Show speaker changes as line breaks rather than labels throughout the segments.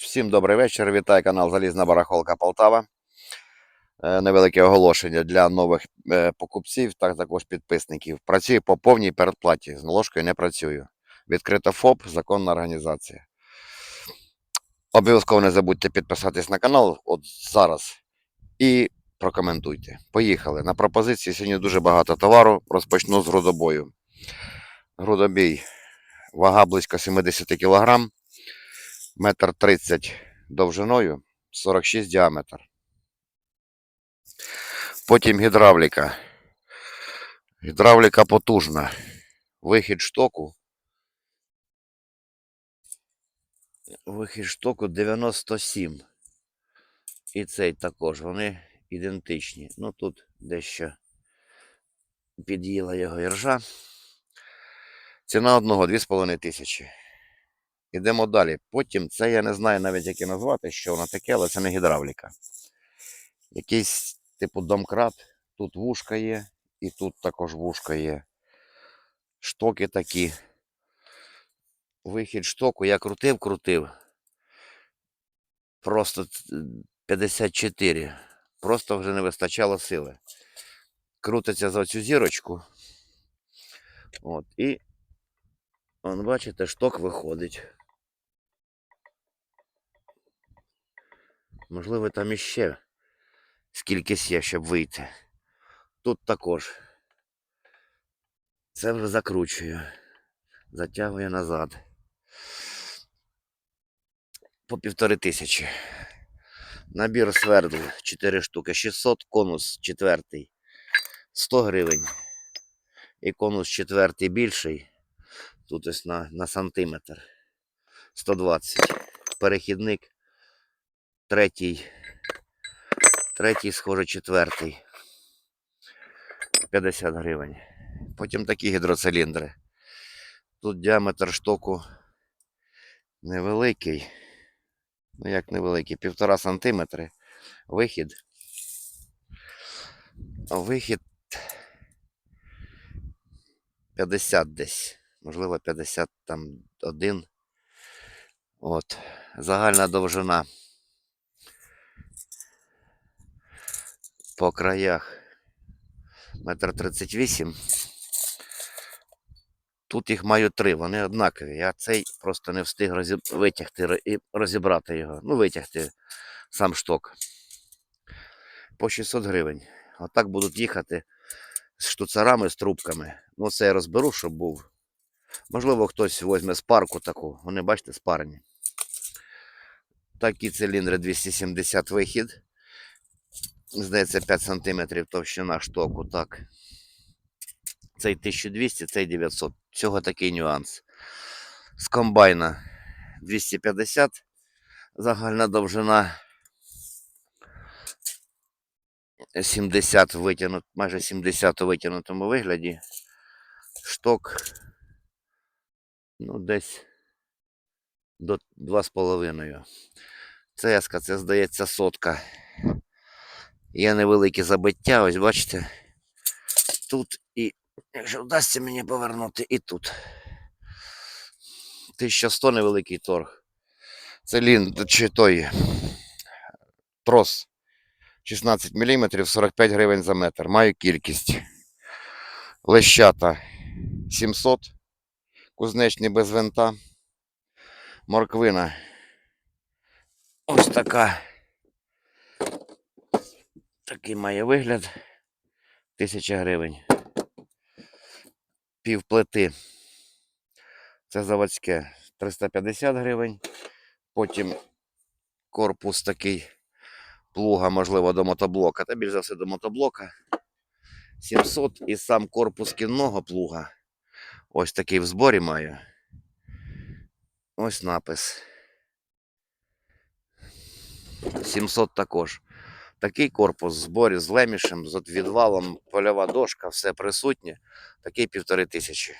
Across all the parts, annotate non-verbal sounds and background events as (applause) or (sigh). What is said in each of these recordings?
Всім добрий вечір. Вітаю канал Залізна Барахолка Полтава. Е, Невелике оголошення для нових е, покупців та також підписників. Працюю по повній передплаті. З наложкою не працюю. Відкрита ФОП, законна організація. Обов'язково не забудьте підписатись на канал от зараз і прокоментуйте. Поїхали. На пропозиції сьогодні дуже багато товару. Розпочну з грудобою. Грудобій. Вага близько 70 кг метр тридцять довжиною, 46 діаметр. Потім гідравліка. Гідравліка потужна. Вихід штоку. Вихід штоку 97. І цей також. Вони ідентичні. Ну тут дещо під'їла його іржа. Ціна одного 2,5 тисячі. Ідемо далі. Потім це я не знаю навіть, як і назвати, що воно таке, але це не гідравліка. Якийсь типу домкрат. Тут вушка є, і тут також вушка є. Штоки такі. Вихід штоку я крутив, крутив. Просто 54. Просто вже не вистачало сили. Крутиться за цю зірочку. От, і, он, бачите, шток виходить. Можливо, там іще скількись є, щоб вийти. Тут також. Це вже закручую. Затягую назад. По півтори тисячі. Набір свердл 4 штуки. 600, конус четвертий. 100 гривень. І конус четвертий більший. Тут ось на, на сантиметр. 120. Перехідник. Третій. Третій, схоже, четвертий. 50 гривень. Потім такі гідроциліндри. Тут діаметр штоку невеликий. Ну як невеликий, півтора сантиметри. Вихід. Вихід 50 десь. Можливо, 51. От. Загальна довжина. По краях метр тридцять вісім. Тут їх маю три, вони однакові. Я цей просто не встиг витягти і розібрати його. Ну, витягти сам шток. По 600 гривень. Отак будуть їхати з штуцерами, з трубками. Ну, це я розберу, щоб був. Можливо, хтось візьме з парку таку. Вони, бачите, спарені. Такі циліндри 270 вихід. Здається, 5 см товщина штоку, так. Цей 1200, цей 900. Всього такий нюанс. З комбайна 250 загальна довжина. 70 витягнут, майже 70 у витягнутому вигляді. Шток, ну, десь до 2,5. Цеска, це здається сотка. Є невелике забиття, ось бачите. Тут і, якщо вдасться мені повернути, і тут. 1100 невеликий торг. Це лін, чи той трос 16 мм, 45 гривень за метр. Маю кількість. Лещата 700. Кузнечний без винта. Морквина. Ось така. Такий має вигляд. Тисяча гривень. Пів плити. Це заводське 350 гривень. Потім корпус такий плуга, можливо, до мотоблока. Та більш за все до мотоблока. 700 і сам корпус кінного плуга. Ось такий в зборі маю. Ось напис. 700 також. Такий корпус в зборі з лемішем, з відвалом, польова дошка, все присутнє. Такий півтори тисячі.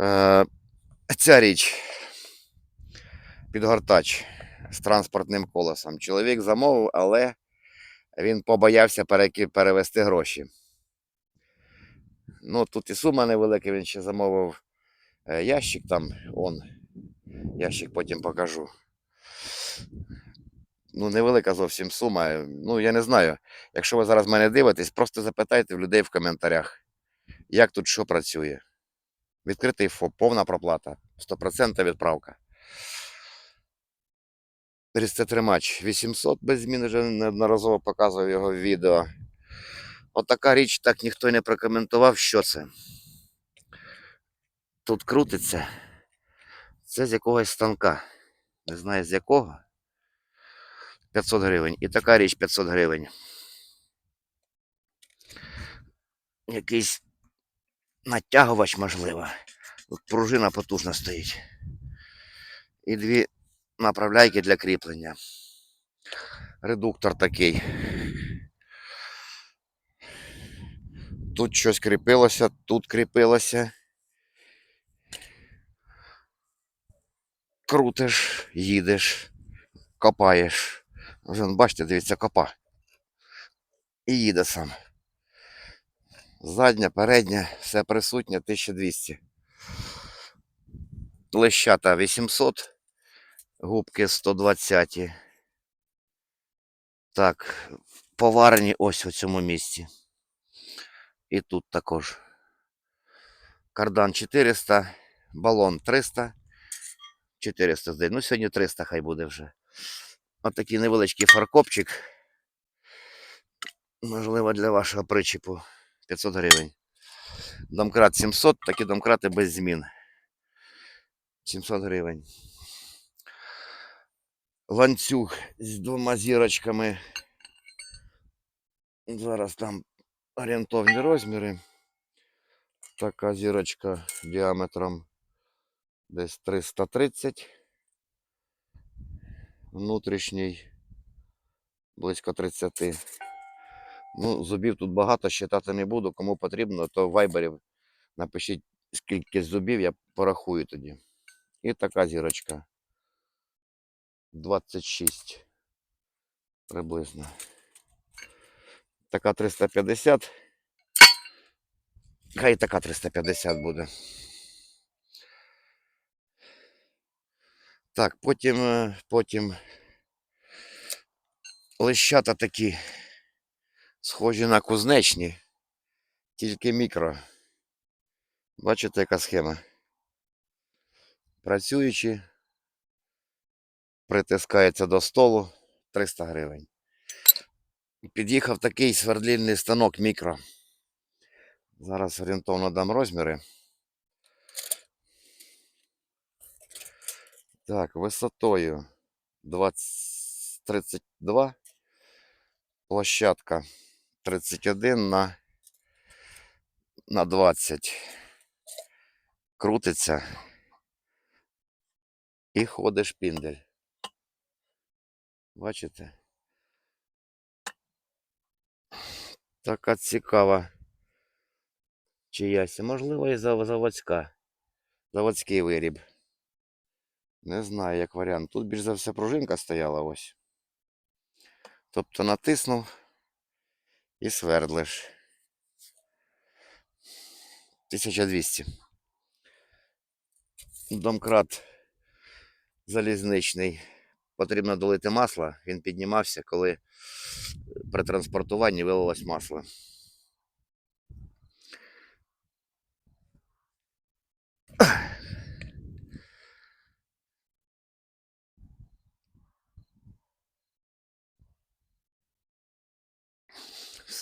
Е, ця річ. Підгортач з транспортним колесом. Чоловік замовив, але він побоявся перевести гроші. Ну, тут і сума невелика, він ще замовив е, ящик там, он, Ящик потім покажу. Ну, невелика зовсім сума. Ну, я не знаю. Якщо ви зараз мене дивитесь, просто запитайте в людей в коментарях, як тут що працює. Відкритий ФОП, повна проплата, 100% відправка. Різцетримач 800 без змін, вже неодноразово показував його в відео. Отака річ, так ніхто не прокоментував, що це. Тут крутиться. Це з якогось станка. Не знаю з якого. 500 гривень. І така річ 500 гривень. Якийсь натягувач, можливо. Тут пружина потужна стоїть. І дві направляйки для кріплення. Редуктор такий. Тут щось кріпилося, тут кріпилося. Крутиш, їдеш, копаєш. Вже, бачите, дивіться, копа. І їде сам. Задня, передня, все присутнє 1200. Лещата 800, губки 120. Так, поварені ось у цьому місці. І тут також. Кардан 400, балон 300. 400 здається. Ну, сьогодні 300 хай буде вже. Отакий невеличкий фаркопчик. Можливо, для вашого причіпу 500 гривень. Домкрат 700, такі домкрати без змін. 700 гривень. Ланцюг з двома зірочками. Зараз там орієнтовні розміри. Така зірочка діаметром десь 330. Внутрішній близько 30. Ну, зубів тут багато, считати не буду. Кому потрібно, то в вайбері напишіть, скільки зубів, я порахую тоді. І така зірочка. 26 приблизно. Така 350. Хай така 350 буде. Так, потім, е, потім лищата такі схожі на кузнечні, тільки мікро. Бачите, яка схема? Працюючи, притискається до столу 300 гривень. Під'їхав такий свердлільний станок мікро. Зараз орієнтовно дам розміри. Так, висотою 20, 32, площадка 31 на, на 20. Крутиться і ходить шпіндель. Бачите? Така цікава чиясь. Можливо, і заводська. Заводський виріб. Не знаю, як варіант. Тут більш за все пружинка стояла ось. Тобто натиснув і свердлиш. 1200. Домкрат залізничний. Потрібно долити масло. Він піднімався, коли при транспортуванні вилилось масло.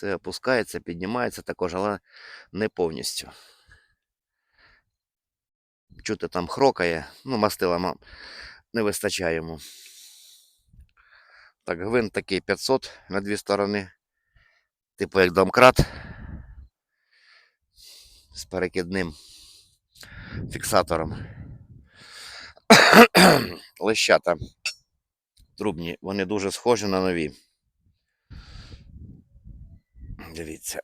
Все опускається, піднімається також, але не повністю. Чути там хрокає, ну, мастила ма- не вистачає йому. Так, гвинт такий 500 на дві сторони. Типу як домкрат. З перекидним фіксатором. (coughs) Лещата трубні, вони дуже схожі на нові. Дивіться.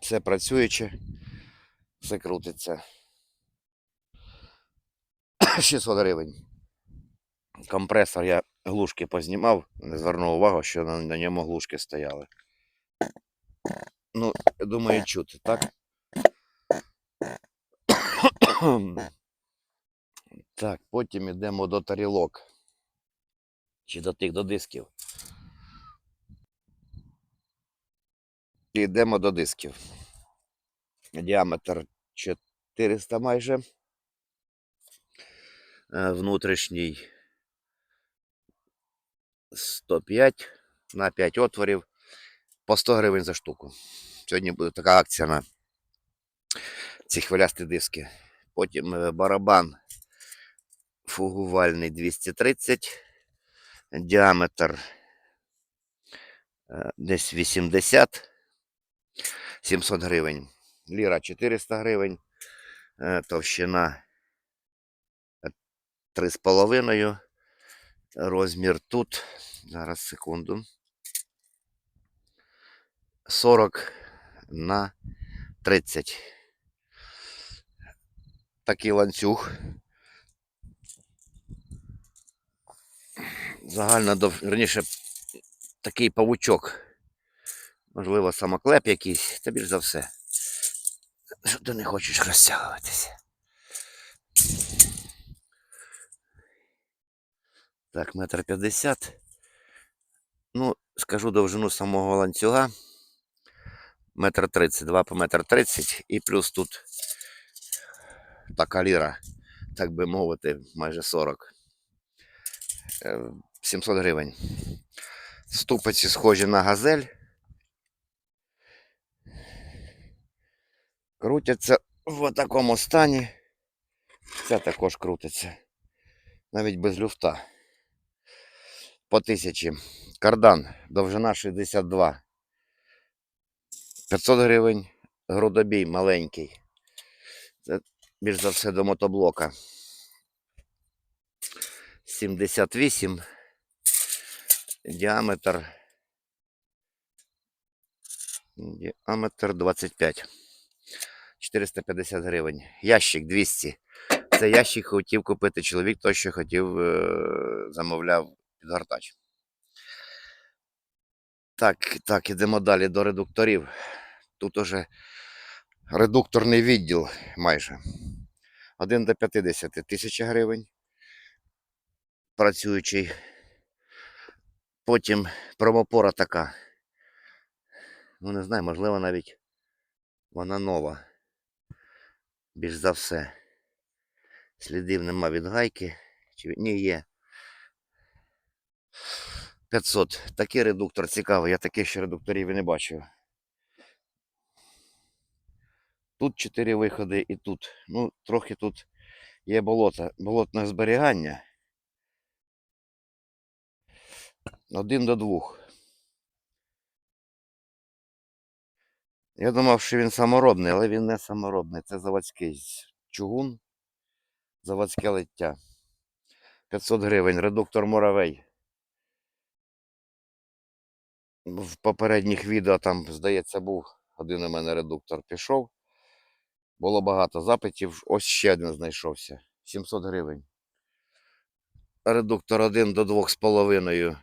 Все працююче, все крутиться. 600 гривень. Компресор я глушки познімав, не звернув увагу, що на, на ньому глушки стояли. Ну, я думаю, чути, так? Так, потім йдемо до тарілок. Чи до тих до дисків. І йдемо до дисків. Діаметр 400 майже. Е, Внутрішній 105 на 5 отворів по 100 гривень за штуку. Сьогодні буде така акція на ці хвилясті диски. Потім е, барабан фугувальний 230, діаметр е, десь 80, 700 гривень. Ліра 400 гривень, е, товщина 3,5. Розмір тут. Зараз секунду. 40 на 30. Такий ланцюг. Загально дов... раніше такий павучок. Можливо, самоклеп якийсь, та більш за все. Що ти не хочеш розтягуватися? Так, метр п'ятдесят. Ну, скажу довжину самого ланцюга. Метр тридцять, два по метр тридцять. І плюс тут така ліра, так би мовити, майже 40. Е, 700 гривень. Ступиці схожі на газель. Крутяться в такому стані. Це також крутиться. Навіть без люфта. По тисячі. Кардан. Довжина 62. 500 гривень. Грудобій маленький. Це більш за все до мотоблока. 78. Діаметр. Діаметр 25. 450 гривень. Ящик 200. Це ящик хотів купити чоловік, той, що хотів, е, замовляв підгортач. Так, так, ідемо далі до редукторів. Тут уже редукторний відділ майже. 1 до 50 тисяча гривень. Працюючий. Потім промопора така. Ну, не знаю, можливо, навіть вона нова. Більш за все. Слідів нема від гайки. Чи... Ні, є. 500. Такий редуктор цікавий. Я таких ще редукторів і не бачив. Тут 4 виходи і тут. Ну, трохи тут є болото, болотне зберігання. Один до двох. Я думав, що він саморобний, але він не саморобний. Це заводський чугун. Заводське лиття. 500 гривень. Редуктор Муравей. В попередніх відео там, здається, був один у мене редуктор пішов. Було багато запитів. Ось ще один знайшовся. 700 гривень. Редуктор 1 до 2,5.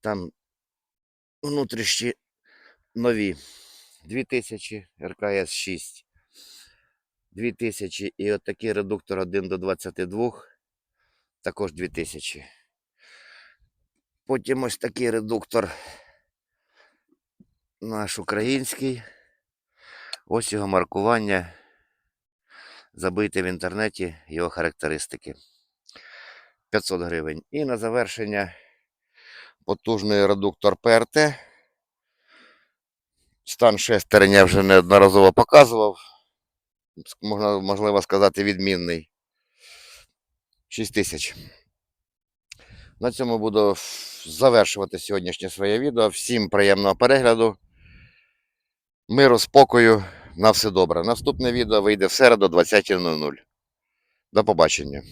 Там внутрішні нові. 2000 РКС 6. 2000 і от такий редуктор 1 до 22. Також 2000. Потім ось такий редуктор наш український. Ось його маркування. Забийте в інтернеті його характеристики. 500 гривень. І на завершення потужний редуктор ПРТ. Стан шестерень я вже неодноразово показував. Можна, можливо сказати, відмінний. 6 тисяч. На цьому буду завершувати сьогоднішнє своє відео. Всім приємного перегляду. Миру, спокою. На все добре. Наступне відео вийде в середу 20.00. До побачення.